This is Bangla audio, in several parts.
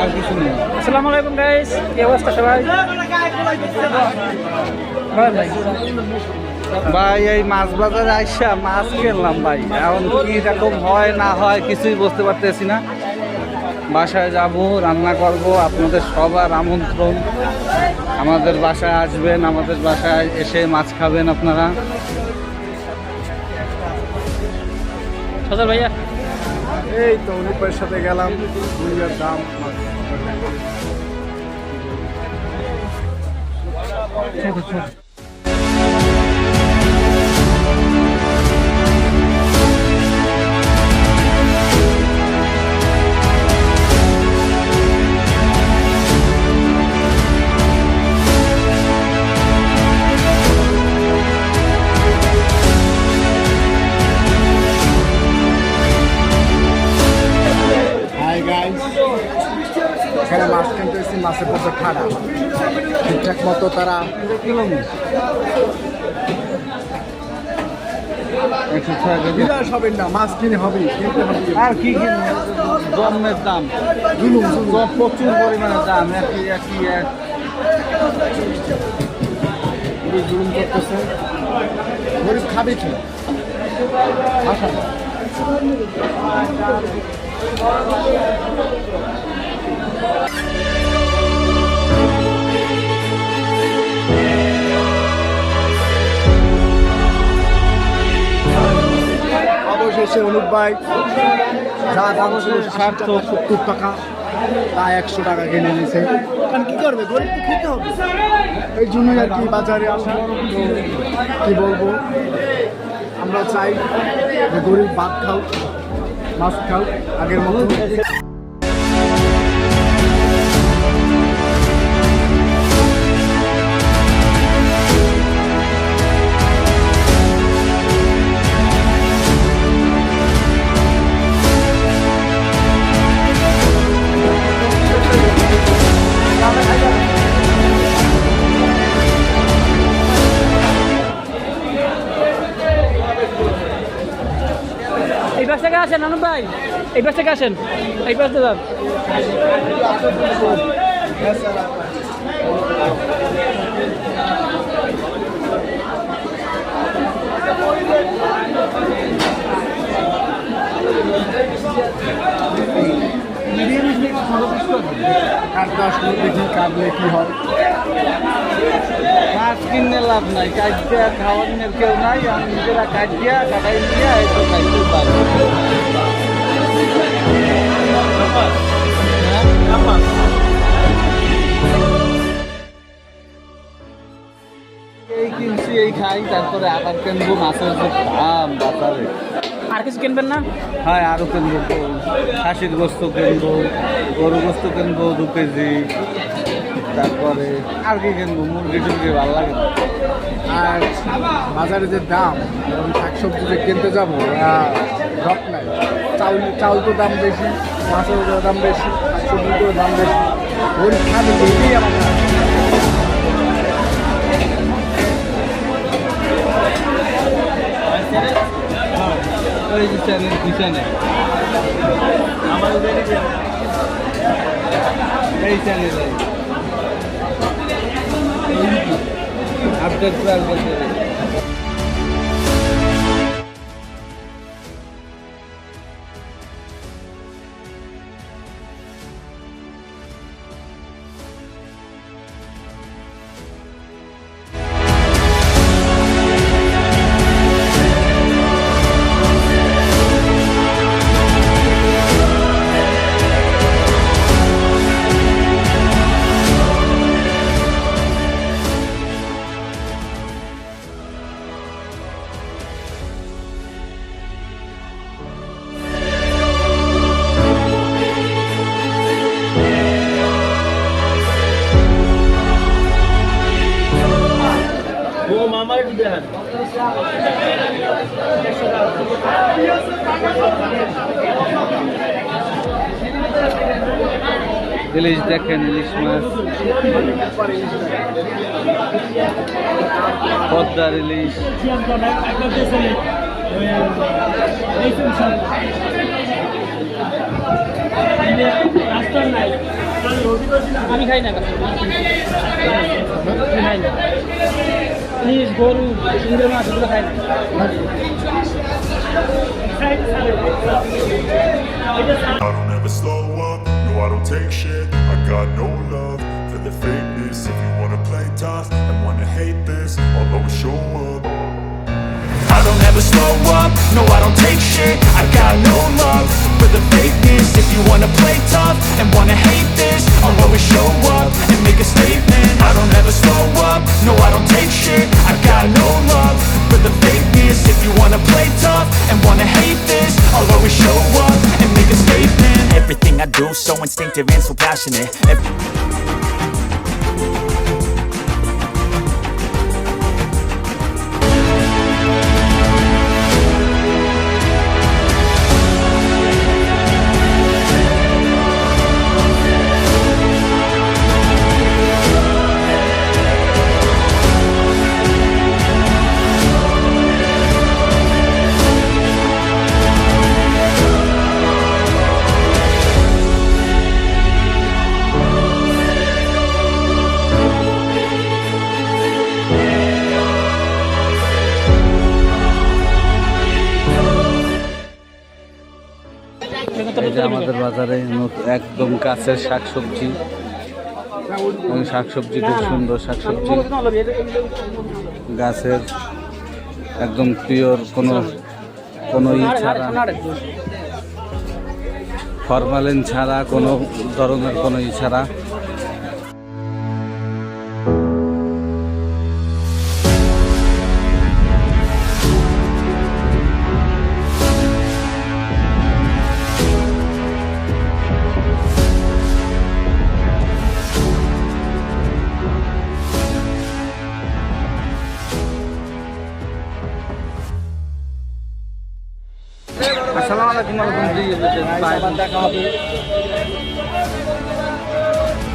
আর কিছু নেই। আসসালামু আলাইকুম গাইস কি অবস্থা সবাই? ভাই। ভাই এই মাছ বাজারে আইসা মাছ কিনলাম ভাই। এখন কি রকম হয় না হয় কিছুই বুঝতে পারতেছি না। বাসায় যাব রান্না করব আপনাদের সবার আমন্ত্রণ। আমাদের বাসায় আসবেন আমাদের বাসায় এসে মাছ খাবেন আপনারা। সজল ভাইয়া এই তো অনুপের সাথে গেলাম মুরগির দাম হাই মাছের পথে খারাপ ঠিকঠাক মতো তারা মাছ কিনে হবে। আর কি জন্মের দাম। প্রচুর পরিমাণে দাম একই একই এক খুবই জুলুম করতেছে। গরিব খাবে কি? আশা অবশেষে অনুপ ভাই যা দাম ছিল টাকা সত্তর টাকা তা একশো টাকা কিনে নিয়েছে। কারণ কি করবে? গরিব তো খেতে হবে। এই জন্যই আর কি বাজারে আসা তো কি বলব? আমরা চাই যে গরিব ভাত খাও মাছ খাও আগের মতো আসেন আনন্দ ভাই। এই পাশ থেকে আসেন এই পাশ থেকে যান। মাছ কিনলে লাভ নাই কাটিয়া খাওয়ানোর কেউ নাই, আমি নিজেরা কাটিয়া কাটাই নিয়ে এই তো খাইতে পারব। এই কিনছি, এই খাই, তারপরে আবার কিনবো মাছের যে দাম বাজারে। আর কিছু কিনবেন না? হ্যাঁ আরও কিনবো। খাসির গোস্ত কিনবো গরু গোস্ত কিনবো, দু কেজি। তারপরে আর কি কিনবো? মুরগি টুরগি ভালো লাগে আর বাজারে যে দাম শাকসবজি যে কিনতে যাব রক নাই চাউল চাউল তো দাম বেশি মাছের দাম বেশি শাকসবজির দাম বেশি। আমার ওই চ্যানেল পিছনে এই চ্যানেল আপডেট করার বলতে ইলিশ দেখেন ইলিশ মাছ। পদ্মার ইলিশ। আমি খাই না খাই না। প্লিজ গরু সুন্দর মাছ এগুলো খাই না I don't ever slow up, no I don't take shit I got no love for the fakeness If you wanna play tough and wanna hate this I'll always show up I don't ever slow up, no I don't take shit I got no love for the fakeness If you wanna play tough and wanna hate this I'll always show up and make a statement I don't ever do so instinctive and so passionate. Every- আমাদের বাজারে একদম কাছের শাকসবজি। শাকসবজি খুব সুন্দর শাকসবজি। গাছের একদম পিওর কোনো কোনো ই ছাড়া। ফরমালিন ছাড়া কোনো ধরনের কোনো ই ছাড়া।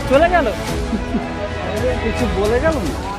চলে গেল? কিছু বলে গেল না?